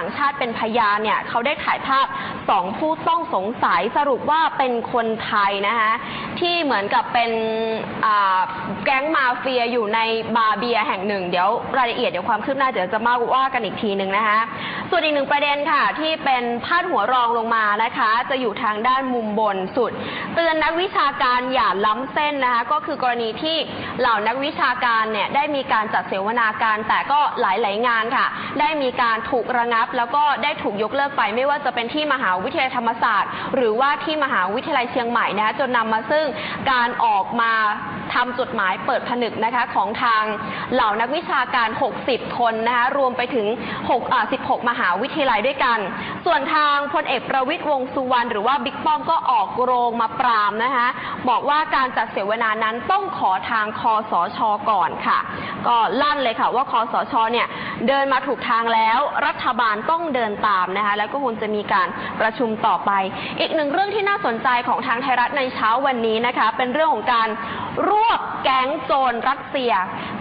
ต่างชาติเป็นพยานเนี่ยเขาได้ถ่ายภาพสองผู้ต้องสงสัยสรุปว่าเป็นคนไทยนะคะที่เหมือนกับเป็นอ่าแก๊งมาเฟียอยู่ในบาร์เบียแห่งหนึ่ง เดี๋ยวรายละเอียดเดี๋ยวความคืบหน้าเดี๋ยวจะมาว่ากันอีกทีหนึ่งนะคะส่วนอีกหนึ่งประเด็นค่ะ ที่เป็นพาดหัวรองลงมานะคะ จะอยู่ทางด้านมุมบนสุด เตือนนักวิชาการอย่าล้ำเส้นนะคะก็คือกรณีที่เหล่านักวิชาการเนี่ยได้มีการจัดเสวนาการแต่ก็หลาย ๆ งานค่ะ ได้มีการถูกระงับแล้วก็ได้ถูกยกเลิกไป ไม่ว่าจะเป็นที่มหาวิทยาลัยธรรมศาสตร์ หรือว่าที่มหาวิทยาลัยเชียงใหม่นะคะจนนำมาซึ่งการออกมา ทำจดหมายเปิดผนึกนะคะของทางเหล่านักวิชาการ 60 คนนะคะรวมไปถึง6อ่า16 มหาวิทยาลัยด้วยกัน ส่วนทางพลเอกประวิตยวงสุวรรณหรือว่าบิ๊กป้อมก็ออกโรงมาปรามนะคะบอกว่าการจัดเสวนานั้นต้องขอทางคอสชก่อนค่ะ ก็ลั่นเลยค่ะว่าคอสชเนี่ยเดินมาถูกทางแล้วรัฐบาลต้องเดินตามนะคะแล้วก็คงจะมีการประชุมต่อไป อีกหนึ่งเรื่องที่น่าสนใจของทางไทยรัฐในเช้าวันนี้นะคะ เป็นเรื่องของการรวบแก๊งโจรรัก เซีย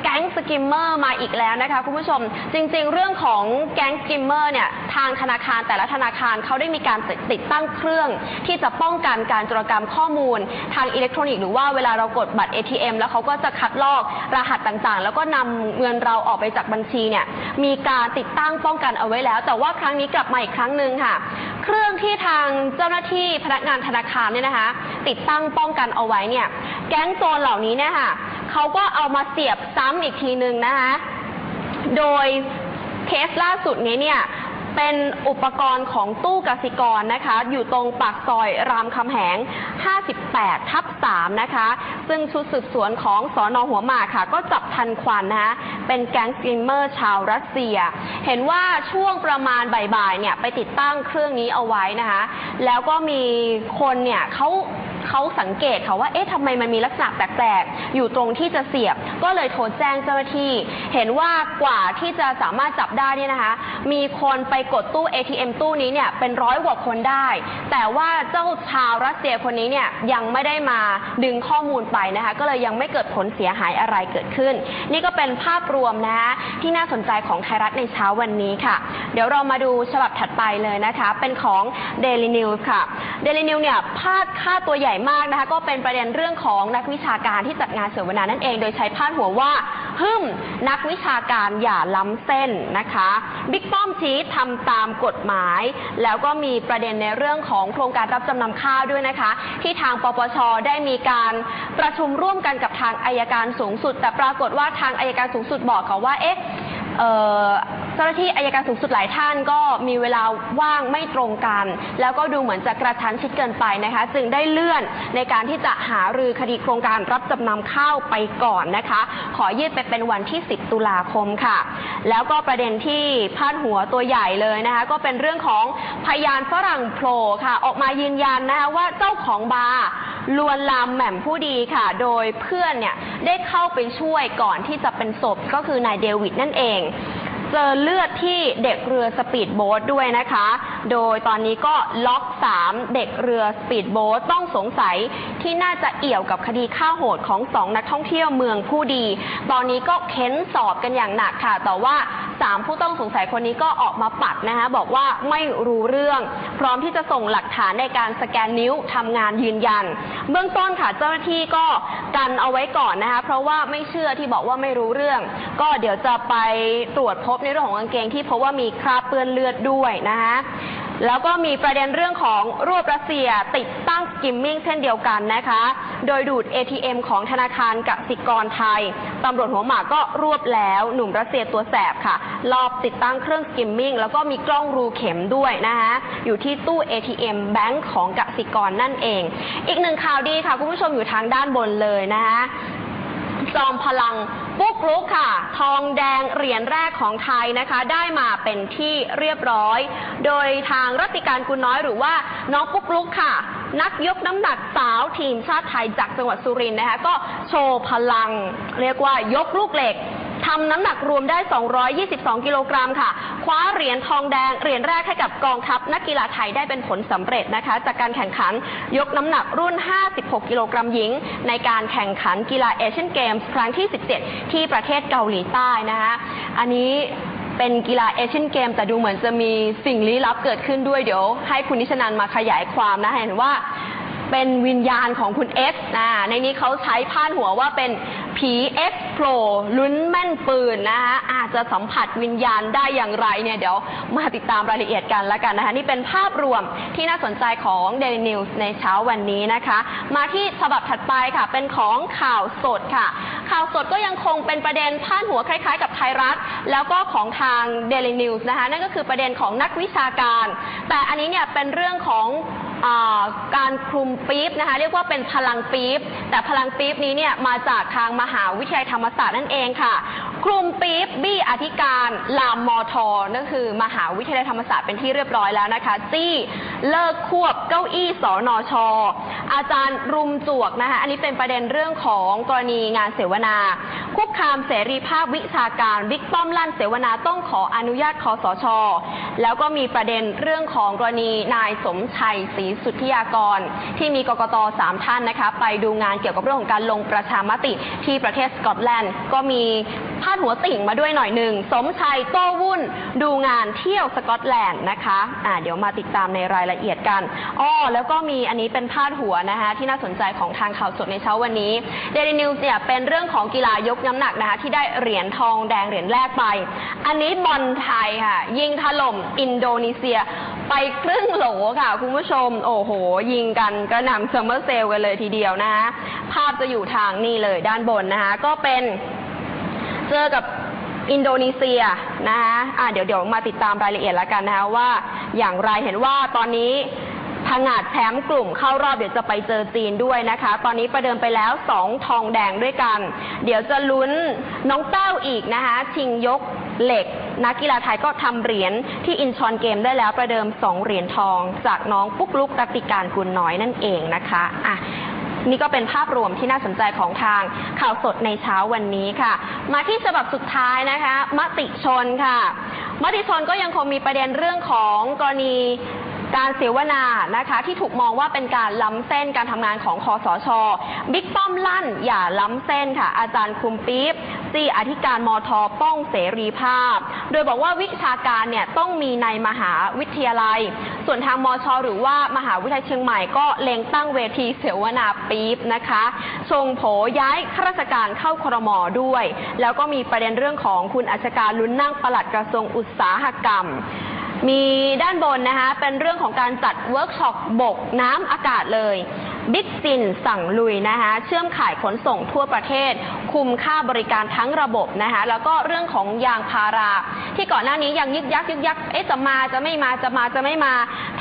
แก๊งสกิมเมอร์มาอีกแล้วนะคะคุณผู้ชม จริง ๆ เรื่องของแก๊งสกิมเมอร์เนี่ยทางธนาคารแต่ละธนาคารเขาได้มีการติดตั้งเครื่อง ที่จะป้องกันการโจรกรรมข้อมูล ทางอิเล็กทรอนิกส์หรือว่าเวลาเรากดบัตร ATM แล้วเขาก็จะคัดลอกรหัสต่างๆ แล้วก็นำเงินเราออกไปจากบัญชีเนี่ยมีการติดตั้งป้องกันเอาไว้แล้ว แต่ว่าครั้งนี้กลับมาอีกครั้งหนึ่งค่ะ เครื่องที่ทางเจ้าหน้าที่พนักงานธนาคารเนี่ยนะคะ ติดตั้งป้องกันเอาไว้เนี่ยแก๊งโจรเหล่านี้เนี่ยค่ะเขาก็เอามาาเสียบซ้ำอีกทีหนึ่งนะคะ โดยเคสล่าสุดนี้เนี่ยเป็นอุปกรณ์ของตู้กสิกรนะคะ อยู่ตรงปากซอยรามคำแหง 58 ทับ 3 นะคะ ซึ่งชุดสืบสวนของสอนอหัวหมากค่ะ ก็จับทันควันนะคะเป็นแก๊งสกิมเมอร์ชาวรัสเซีย เห็นว่าช่วงประมาณบ่ายๆเนี่ยไปติดตั้งเครื่องนี้เอาไว้นะคะ แล้วก็มีคนเนี่ยเขา เขาสังเกตค่ะว่าเอ๊ะทำไมมันมีลักษณะแปลกๆอยู่ตรงที่จะเสียบ ก็เลยโทรแจ้งเจ้าหน้าที่ เห็นว่ากว่าที่จะสามารถจับได้เนี่ยนะคะ มีคนไปกดตู้ ATM ตู้นี้เนี่ยเป็นร้อยกว่าคนได้ แต่ว่าเจ้าชาวรัสเซียคนนี้เนี่ยยังไม่ได้มาดึงข้อมูลไปนะคะ ก็เลยยังไม่เกิดผลเสียหายอะไรเกิดขึ้น นี่ก็เป็นภาพรวมนะคะที่น่าสนใจของไทยรัฐในเช้าวันนี้ค่ะ เดี๋ยวเรามาดูฉบับถัดไปเลยนะคะ เป็นของ Daily News ค่ะ Daily News เนี่ยพาดค่าตัวใหญ่มากนะคะ ก็เป็นประเด็นเรื่องของนักวิชาการที่จัดงานเสวนานั่นเอง โดยใช้พาดหัวว่าฮึมนักวิชาการอย่าล้ำเส้นนะคะบิ๊กป้อมชี้ทำตามกฎหมาย แล้วก็มีประเด็นในเรื่องของโครงการรับจำนำข้าวด้วยนะคะ ที่ทางปปชได้มีการประชุมร่วมกันกับทางอายการสูงสุด แต่ปรากฏว่าทางอายการสูงสุดบอกเขาว่าเอ๊ะ จ้าหน้าที่อายการสูงสุดหลายท่านก็มีเวลาว่างไม่ตรงกัน แล้วก็ดูเหมือนจะกระชั้นชิดเกินไปนะคะ จึงได้เลื่อนในการที่จะหารือคดีโครงการรับจำนำข้าวไปก่อนนะคะ ขอยืดไปเป็นวันที่ 10 ตุลาคมค่ะ แล้วก็ประเด็นที่พาดหัวตัวใหญ่เลยนะคะ ก็เป็นเรื่องของพยานฝรั่งโผล่ค่ะ ออกมายืนยันนะคะว่าเจ้าของบาร์ลวนลามแหม่มผู้ดีค่ะ โดยเพื่อนเนี่ยได้เข้าไปช่วยก่อนที่จะเป็นศพก็คือนายเดวิดนั่นเอง เจอเลือดที่เด็กเรือสปีดโบ๊ทด้วยนะคะ โดยตอนนี้ก็ล็อก 3 เด็กเรือสปีดโบ๊ทต้องสงสัยที่น่าจะเอี่ยวกับคดีฆ่าโหดของสองนักท่องเที่ยวเมืองผู้ดี ตอนนี้ก็เค้นสอบกันอย่างหนักค่ะ แต่ว่า 3 ผู้ต้องสงสัยคนนี้ก็ออกมาปัดนะคะบอกว่าไม่รู้เรื่อง พร้อมที่จะส่งหลักฐานในการสแกนนิ้วทำงานยืนยัน เบื้องต้นค่ะเจ้าหน้าที่ก็กันเอาไว้ก่อนนะคะเพราะว่าไม่เชื่อที่บอกว่าไม่รู้เรื่อง ก็เดี๋ยวจะไปตรวจพบในเรื่องของกางเกงที่พบว่ามีคราบเปื้อนเลือดด้วยนะคะแล้วก็มีประเด็นเรื่องของรวบรัสเซียติดตั้งกิมมิ่งเช่นเดียวกันนะคะ โดยดูด ATM ของธนาคารกสิกรไทย ตำรวจหัวหมากก็รวบแล้วหนุ่มรัสเซียตัวแสบค่ะรอบติดตั้งเครื่องสกิมมิ่ง แล้วก็มีกล้องรูเข็มด้วยนะคะอยู่ที่ตู้ ATM แบงก์ของกสิกรนั่นเอง อีกหนึ่งข่าวดีค่ะ คุณผู้ชมอยู่ทางด้านบนเลยนะคะจอมพลังปุ๊กลุกค่ะ ทองแดงเหรียญแรกของไทยนะคะ ได้มาเป็นที่เรียบร้อย โดยทางรัติการกุลน้อยหรือว่าน้องปุ๊กลุกค่ะ นักยกน้ำหนักสาวทีมชาติไทยจากจังหวัดสุรินทร์นะคะก็โชว์พลัง เรียกว่ายกลูกเหล็กทำน้ำหนักรวมได้ 222 กิโลกรัมค่ะ คว้าเหรียญทองแดง เหรียญแรกให้กับกองทัพนักกีฬาไทยได้เป็นผลสำเร็จนะคะ จากการแข่งขันยกน้ำหนักรุ่น 56 กิโลกรัมหญิง ในการแข่งขันกีฬาเอเชียนเกมส์ครั้งที่ 17 ที่ประเทศเกาหลีใต้นะคะ อันนี้ เป็นกีฬาเอเชียนเกม แต่ดูเหมือนจะมีสิ่งลี้ลับเกิดขึ้นด้วยเดี๋ยวให้คุณนิชนันมาขยายความนะเห็นว่า เป็นวิญญาณของคุณ X นะในนี้เขาใช้พาดหัวว่าเป็นผี X โผล่ลุ้นแม่นปืนนะคะอาจจะสัมผัสวิญญาณได้อย่างไรเนี่ยเดี๋ยวมาติดตามรายละเอียดกันแล้วกันนะคะนี่เป็นภาพรวมที่น่าสนใจของ Daily News ในเช้าวันนี้นะคะ มาที่ฉบับถัดไปค่ะ เป็นของข่าวสดค่ะ ข่าวสดก็ยังคงเป็นประเด็นพาดหัวคล้ายๆ กับไทยรัฐ แล้วก็ของทาง Daily News นะคะนั่นก็คือประเด็นของนักวิชาการ แต่อันนี้เนี่ยเป็นเรื่องของ อ่าการคลุมปี๊บนะคะ เรียกว่าเป็นพลังปี๊บแต่พลังปี๊บนี้เนี่ยมาจากทางมหาวิทยาลัยธรรมศาสตร์นั่นเองค่ะ คลุมปี๊บบี้อธิการลามมอทอนั่นคือ มหาวิทยาลัยธรรมศาสตร์เป็นที่เรียบร้อยแล้วนะคะจี้เลิกควบเก้าอี้สอนอชอ อาจารย์รุมจวกนะคะอันนี้เป็นประเด็นเรื่องของกรณีงานเสวนา คุกคามเสรีภาพวิชาการบิ๊กป้อมลั่นเสวนาต้องขออนุญาตคอสช แล้วก็มีประเด็นเรื่องของกรณีนายสมชัยศรีสุทธิยากร ที่มีกกตสามท่านนะคะไปดูงานเกี่ยวกับเรื่องของการลงประชามติที่ประเทศสกอตแลนด์ก็มีพาดหัวติ่งมาด้วยหน่อยหนึ่ง สมชัยโต้วุ่นดูงานเที่ยวสกอตแลนด์นะคะอ่าเดี๋ยวมาติดตามในรายละเอียดกันอ้อแล้วก็มีอันนี้เป็นพาดหัวนะคะที่น่าสนใจของทางข่าวสดในเช้าวันนี้ Daily News เนี่ยเป็นเรื่องของกีฬายกน้ำหนักนะคะที่ได้เหรียญทองแดงเหรียญแรกไป อันนี้บอลไทยค่ะ ยิงถล่มอินโดนีเซีย ไปครึ่งโหลค่ะ คุณผู้ชม โอ้โห ยิงกันกระหน่ำซัมเมอร์เซลกันเลยทีเดียวนะคะภาพจะอยู่ทางนี่เลยด้านบนนะคะก็เป็นเจอกับอินโดนีเซียนะคะอะเดี๋ยวเดี๋ยวมาติดตามรายละเอียดแล้วกันนะคะว่าอย่างไรเห็นว่าตอนนี้ พังาดแชมป์กลุ่มเข้ารอบเดี๋ยวจะไปเจอจีนด้วยนะคะ ตอนนี้ประเดิมไปแล้ว 2 ทองแดงด้วยกัน เดี๋ยวจะลุ้นน้องแต้วอีกนะคะ ชิงยกเหล็ก นักกีฬาไทยก็ทำเหรียญที่อินชอนเกมได้แล้วประเดิม 2 เหรียญทอง จากน้องปุ๊กลุกรัตติการกุลน้อยนั่นเองนะคะอะนี่ก็เป็นภาพรวมที่น่าสนใจของทางข่าวสดในเช้าวันนี้ค่ะ มาที่ฉบับสุดท้ายนะคะ มติชนค่ะ มติชนก็ยังคงมีประเด็นเรื่องของกรณี การเสวนานะคะ ที่ถูกมองว่าเป็นการล้ำเส้นการทำงานของคอสช บิ๊กป้อมลั่น อย่าล้ำเส้นค่ะ อาจารย์คุมปี๊บซีอธิการมทป้องเสรีภาพ โดยบอกว่าวิชาการเนี่ยต้องมีในมหาวิทยาลัย ส่วนทางมช หรือว่ามหาวิทยาลัยเชียงใหม่ก็เล็งตั้งเวทีเสวนาปี๊บนะคะชงโผย้ายข้าราชการเข้าครมด้วย แล้วก็มีประเด็นเรื่องของคุณอัชการลุ้นนั่งปลัดกระทรวงอุตสาหกรรม มีด้านบนนะคะ เป็นเรื่องของการจัดเวิร์กช็อปบกน้ำอากาศเลย บิ๊กซินสั่งลุยนะคะเชื่อมขายขนส่งทั่วประเทศ คุมค่าบริการทั้งระบบนะคะแล้วก็เรื่องของยางพารา ที่ก่อนหน้านี้ยังยึกยักยึกยักเอ๊ะจะมาจะไม่มาจะมาจะไม่มา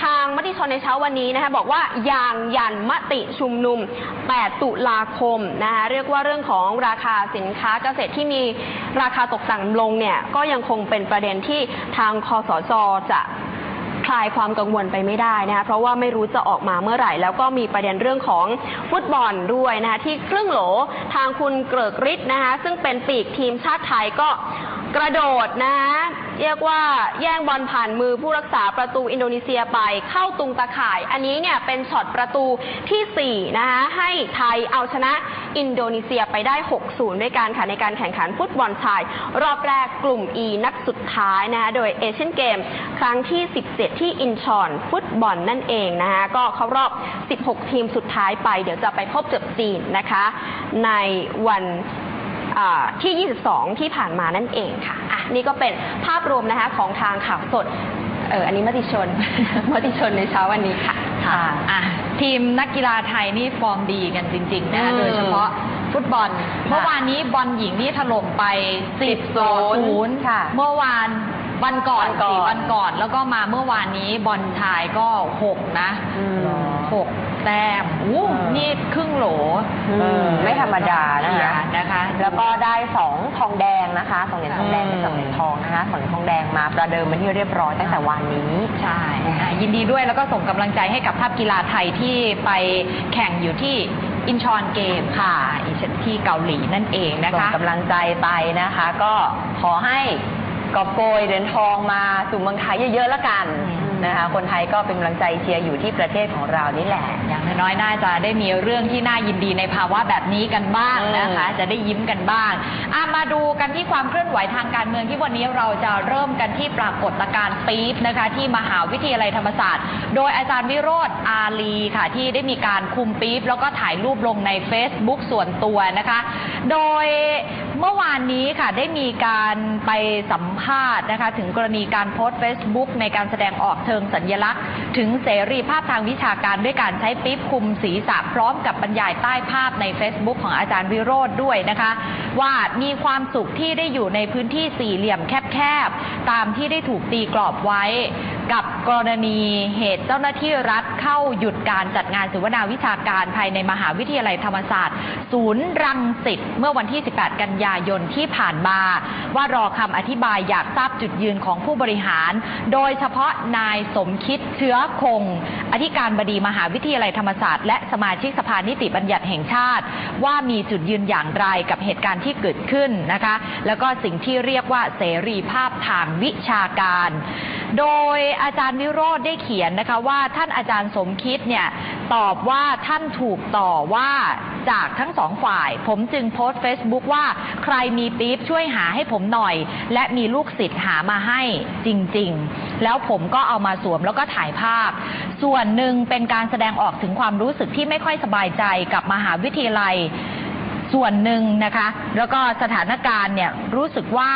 ทางมติชนในเช้าวันนี้นะคะบอกว่ายางยันมติชุมนุม 8 ตุลาคมนะคะเรียกว่าเรื่องของราคาสินค้าเกษตรที่มีราคาตกต่ำลงเนี่ยก็ยังคงเป็นประเด็นที่ทางคอสชจะ คลายความกังวลไปไม่ได้นะคะเพราะว่าไม่รู้จะออกมาเมื่อไหร่ แล้วก็มีประเด็นเรื่องของฟุตบอลด้วยนะคะที่ครึ่งโหลทางคุณเกริกฤทธิ์นะคะซึ่งเป็นปีกทีมชาติไทยก็กระโดดนะคะ เรียกว่าแย่งบอลผ่านมือผู้รักษาประตูอินโดนีเซียไปเข้าตุงตะข่าย อันนี้เนี่ยเป็นช็อตประตูทีสี่ 4 นะคะให้ไทยเอาชนะอินโดนีเซียไปได้ 6-0 ด้วยกันค่ะในการแข่งขันฟุตบอลชาย รอบแรกกลุ่ม E นัดสุดท้ายนะคะโดยเอเชียนเกม ครั้งที่ 17 ที่อินชอนฟุตบอลนั่นเองนะคะก็เข้ารอบ 16 ทีมสุดท้ายไป เดี๋ยวจะไปพบกับจีนนะคะ ในวัน อ่าที่ 22 ที่ผ่านมานั่นเองค่ะอะนี่ก็เป็นภาพรวมนะคะของทางข่าวสดเอออันนี้มติชน มติชนในเช้าวันนี้ค่ะ ค่ะอะ ทีมนักกีฬาไทยนี่ฟอร์มดีกันจริง ๆ นะ อืมโดยเฉพาะฟุตบอล เมื่อวานนี้บอลหญิงนี่ถล่มไป 10 ต่อ10 0ค่ะเมื่อวานวันก่อนวันก่อน สี่วันก่อน แล้วก็มาเมื่อวานนี้บอลชายก็ 6 นะ อืม หก แต้มอู้เออนี่ครึ่งโหลอืมไม่ธรรมดานะคะนะคะ แล้วก็ได้สองทองแดงนะคะสองเหรียญทองแดงอืมเป็นสองเหรียญทองนะคะสองเหรียญทองแดงมาประเดิมเป็นที่เรียบร้อยตั้งแต่วันนี้ ใช่อะยินดีด้วยแล้วก็ส่งกำลังใจให้กับทัพกีฬาไทยที่ไปแข่งอยู่ที่อินชอนเกมค่ะอินชอนที่เกาหลีนั่นเองนะส่งคะ กำลังใจไปนะคะ ก็ขอให้กอบโกยเหรียญทองมาสู่เมืองไทยเยอะๆแล้วกัน อืม นะคะ คนไทยก็เป็นกำลังใจเชียร์อยู่ที่ประเทศของเรานี่แหละ อย่างน้อยๆน่าจะได้มีเรื่องที่น่ายินดีในภาวะแบบนี้กันบ้างนะคะอืมจะได้ยิ้มกันบ้างอะมาดูกันที่ความเคลื่อนไหวทางการเมืองที่วันนี้เราจะเริ่มกันที่ปรากฏการณ์ปี๊บนะคะ ที่มหาวิทยาลัยธรรมศาสตร์ โดยอาจารย์วิโรธอาลีค่ะ ที่ได้มีการคุมปี๊บแล้วก็ถ่ายรูปลงใน Facebook ส่วนตัวนะคะ โดย เมื่อวานนี้ค่ะได้มีการไปสัมภาษณ์นะคะ ถึงกรณีการโพสต์ Facebook ในการแสดงออกเชิงสัญลักษณ์ ถึงเสรีภาพทางวิชาการด้วยการใช้ปิ๊บคุมศีรษะพร้อมกับบรรยายใต้ภาพใน Facebook ของอาจารย์วิโรธด้วยนะคะ ว่ามีความสุขที่ได้อยู่ในพื้นที่สี่เหลี่ยมแคบๆ ตามที่ได้ถูกตีกรอบไว้ กับกรณีเหตุเจ้าหน้าที่รัฐเข้าหยุดการจัดงานเสวนาวิชาการภายในมหาวิทยาลัยธรรมศาสตร์ ศูนย์รังสิตเมื่อวันที่ 18 กันยายนที่ผ่านมา ว่ารอคำอธิบายอยากทราบจุดยืนของผู้บริหาร โดยเฉพาะนายสมคิดเชื้อคง อธิการบดีมหาวิทยาลัยธรรมศาสตร์และสมาชิกสภานิติบัญญัติแห่งชาติ ว่ามีจุดยืนอย่างไรกับเหตุการณ์ที่เกิดขึ้นนะคะ แล้วก็สิ่งที่เรียกว่าเสรีภาพทางวิชาการ โดยอาจารย์วิโรธได้เขียนนะคะว่าท่านอาจารย์สมคิดเนี่ยตอบว่าท่านถูกต่อว่าจากทั้งสองฝ่าย ผมจึงโพสต์ Facebook ว่าใครมีปี๊บช่วยหาให้ผมหน่อย และมีลูกศิษย์หามาให้จริง ๆ แล้วผมก็เอามาสวมแล้วก็ถ่ายภาพ ส่วนหนึ่งเป็นการแสดงออกถึงความรู้สึกที่ไม่ค่อยสบายใจกับมหาวิทยาลัยส่วนหนึ่งนะคะ แล้วก็สถานการณ์เนี่ยรู้สึกว่า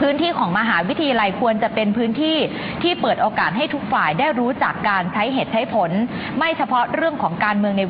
พื้นที่ของมหาวิทยาลัยควรจะเป็นพื้นที่ที่เปิดโอกาสให้ทุกฝ่ายได้รู้จักการใช้เหตุใช้ผล ไม่เฉพาะเรื่องของการเมืองใน